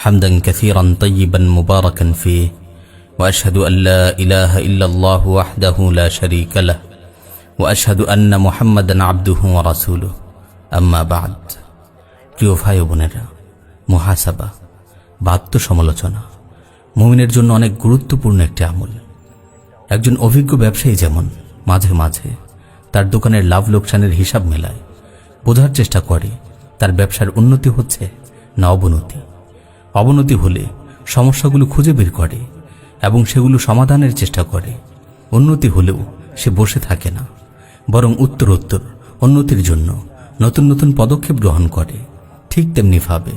حمدا كثيرا طيبا مباركا فيه واشهد ان لا اله الا الله وحده لا شريك له واشهد ان محمدا عبده ورسوله اما بعد প্রিয় ভাই ও বোনেরা মহাসাবা বা আত্মসমালোচনা মুমিনের জন্য অনেক গুরুত্বপূর্ণ একটি আমল একজন অভিজ্ঞ ব্যবসায়ী যেমন মাঝে মাঝে তার দোকানের লাভ লোকসানের হিসাব মেলায় বোঝার চেষ্টা করে তার ব্যবসার উন্নতি হচ্ছে না অবনতি অবনতি হলে সমস্যাগুলো খুঁজে বের করে এবং সেগুলো সমাধানের চেষ্টা করে। উন্নতি হলেও সে বসে থাকে না, বরং উত্তরোত্তর উন্নতির জন্য নতুন নতুন পদক্ষেপ গ্রহণ করে, ঠিক তেমনিভাবে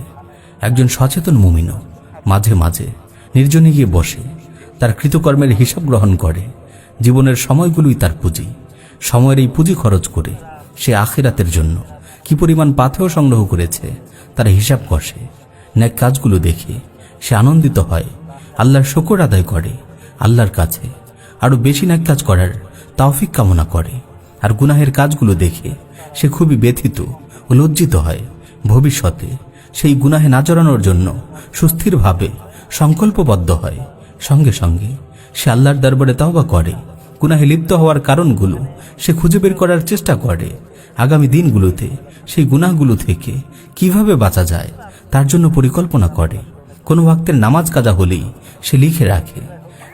একজন সচেতন মুমিনও মাঝে মাঝে নির্জনে গিয়ে বসে, তার কৃতকর্মের হিসাব গ্রহণ করে, জীবনের সময়গুলোই তার পুঁজি, সময়ের এই পুঁজি খরচ করে সে আখেরাতের জন্য কি পরিমাণ পাথেও সংগ্রহ করেছে, তার হিসাব কষে। ন্যাক কাজগুলো দেখে সে আনন্দিত হয়। আল্লাহর শকর আদায় করে, আল্লাহর কাছে। আরও বেশি ন্যাক কাজ করার তাওফিক কামনা করে। আর গুনাহের কাজগুলো দেখে সে খুবই ব্যথিত ও লজ্জিত হয়। ভবিষ্যতে সেই গুনাহে না জন্য সুস্থিরভাবে সংকল্পবদ্ধ হয়। সঙ্গে সঙ্গে সে আল্লাহর দরবারে তওবা করে। গুনাহে লিপ্ত হওয়ার কারণগুলো সে খুঁজে বের করার চেষ্টা করে। আগামী দিনগুলোতে সেই গুনাহগুলো থেকে কীভাবে বাঁচা যায় তার জন্য পরিকল্পনা করে। কোনো ওয়াক্তের নামাজ কাজা হলেই সে লিখে রাখে।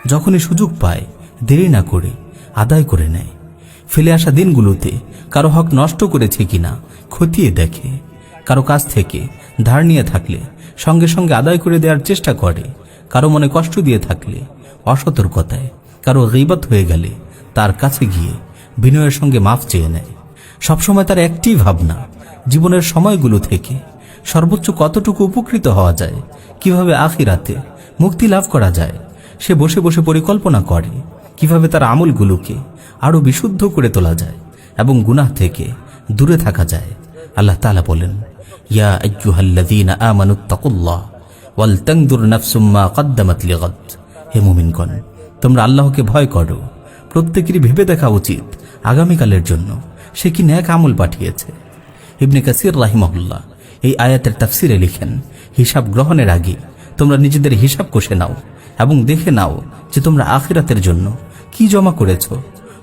যখনই সুযোগ পায়, দেরি না করে, আদায় করে নেয়। ফেলে আসা দিনগুলোতে কারও হক নষ্ট করেছে কিনা খতিয়ে দেখে। কারও কাছ থেকে ধার নিয়ে থাকলে সঙ্গে সঙ্গে আদায় করে দেওয়ার চেষ্টা করে। কারও মনে কষ্ট দিয়ে থাকলে অসতর্কতায়। কারও গিবত হয়ে গেলে তার কাছে গিয়ে বিনয়ের সঙ্গে মাফ চেয়ে নেয়। সবসময় তার একটি ভাবনা, জীবনের সময়গুলো থেকে সর্বোচ্চ কতটুকু উপকৃত হওয়া যায়? কীভাবে আখিরাতে মুক্তি লাভ করা যায়? সে বসে বসে পরিকল্পনা করে। কীভাবে তার আমলগুলোকে আরও বিশুদ্ধ করে তোলা যায় এবং গুনাহ থেকে দূরে থাকা যায়? আল্লাহ তালা বলেন, ইয়া আইয়ুহাল্লাযীনা আমানুত্তাকুল্লাহ ওয়াল তানদুর নাফসুম মা কদ্দামাত লিগাদ। হে মুমিনগণ, তোমরা আল্লাহকে ভয় করো। প্রত্যেকেরই ভেবে দেখা উচিত আগামীকালের জন্য সে কি ন্যাক আমল পাঠিয়েছে। ইবনে কাসির রাহিমহুল্লাহ এই আয়াতের তাফসিরে লিখেন, হিসাব গ্রহণের আগে তোমরা নিজেদের হিসাব কষে নাও এবং দেখে নাও যে তোমরা আখিরাতের জন্য কি জমা করেছ,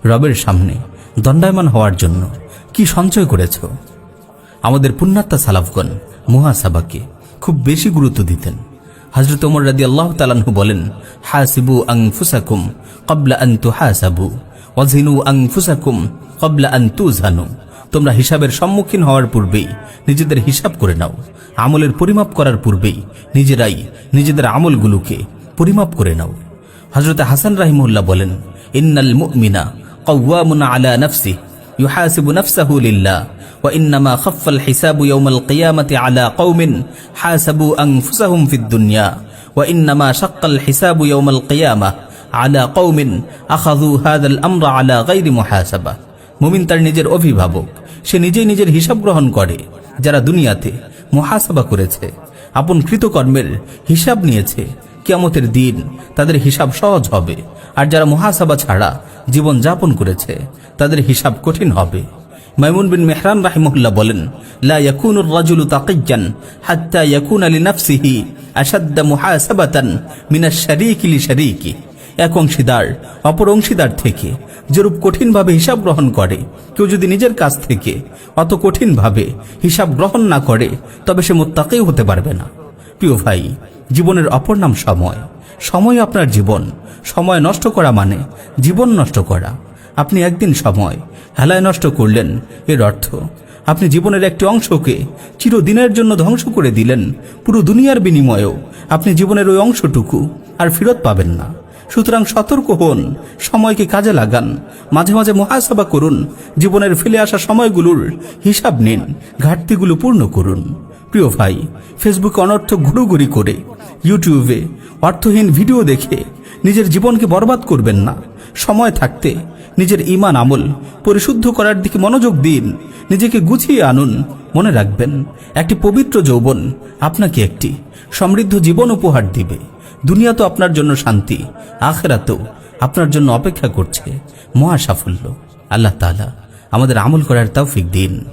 রবের সামনে দণ্ডায়মান হওয়ার জন্য কি সঞ্চয় করেছ। আমাদের পুণ্যাত্মা সালাফগণ মুহাসাবাকে খুব বেশি গুরুত্ব দিতেন। হজরত ওমর রাদি আল্লাহ তালানহু বলেন, হাসিবু আং ফুসাকুম কবলা আন্তু হাসাবু ওয়াজিনু আং ফুসাকুম কবলা আন্তু জানু তোমরা হিসাবের সম্মুখীন হওয়ার পূর্বেই নিজেদের হিসাব করে নাও আমলের পরিমাপ করার পূর্বেই নিজেরাই নিজেদের আমলগুলোকে পরিমাপ করে নাও হজরত হাসান রাহিমুল্লাহ বলেন ইন্নাল মুমিনা কওয়ামুন আলা নাফসি ইউহাসিবু নাফসাহু লিল্লাহ وإنما خف الحساب يوم القيامة على قوم حاسبوا أنفسهم في الدنيا وإنما شق الحساب يوم القيامة على قوم أخذوا هذا الأمر على غير محاسبة মুমিন তার নিজের অভিভাবক সে নিজেই নিজের হিসাব গ্রহণ করে, যারা দুনিয়াতে মহাসাবা করেছে। আপন কৃতকর্মের হিসাব নিয়েছে, কিয়ামতের দিন তাদের হিসাব সহজ হবে, আর যারা মহাসাবা ছাড়া জীবন যাপন করেছে, তাদের হিসাব কঠিন হবে। মাইমুন বিন মেহরান রাহিমুল্লাহ বলেন, লা ইয়াকুনা শারীকি লিশারীকি। এক অংশীদার অপর অংশীদার থেকে যেরূপ কঠিনভাবে হিসাব গ্রহণ করে, কেউ যদি নিজের কাছ থেকে অত কঠিনভাবে হিসাব গ্রহণ না করে, তবে সে মোত্তাকেও হতে পারবে না। প্রিয় ভাই, জীবনের অপর নাম সময়। সময় আপনার জীবন। সময় নষ্ট করা মানে জীবন নষ্ট করা। আপনি একদিন সময়, হেলায় নষ্ট করলেন, এর অর্থ, আপনি জীবনের একটি অংশকে চিরদিনের জন্য ধ্বংস করে দিলেন, পুরো দুনিয়ার বিনিময়েও আপনি জীবনের ওই অংশটুকু আর ফেরত পাবেন না। সুতরাং সতর্ক হন, সময়কে কাজে লাগান, মাঝে মাঝে মহাসভা করুন, জীবনের ফেলে আসা সময়গুলোর হিসাব নিন, ঘাটতিগুলো পূর্ণ করুন। প্রিয় ভাই ফেসবুকে অনর্থ ঘুরোঘুরি করে ইউটিউবে অর্থহীন ভিডিও দেখে নিজের জীবনকে বরবাদ করবেন না। সময় থাকতে নিজের ইমান আমল পরিশুদ্ধ করার দিকে মনোযোগ দিন, নিজেকে গুছিয়ে আনুন, মনে রাখবেন, একটি পবিত্র যৌবন আপনাকে একটি সমৃদ্ধ জীবন উপহার দিবে। দুনিয়া তো আপনার জন্য শান্তি, আখেরাতেও আপনার জন্য অপেক্ষা করছে। মহা সাফল্য। আল্লাহ তালা আমাদের আমল করার তৌফিক দিন।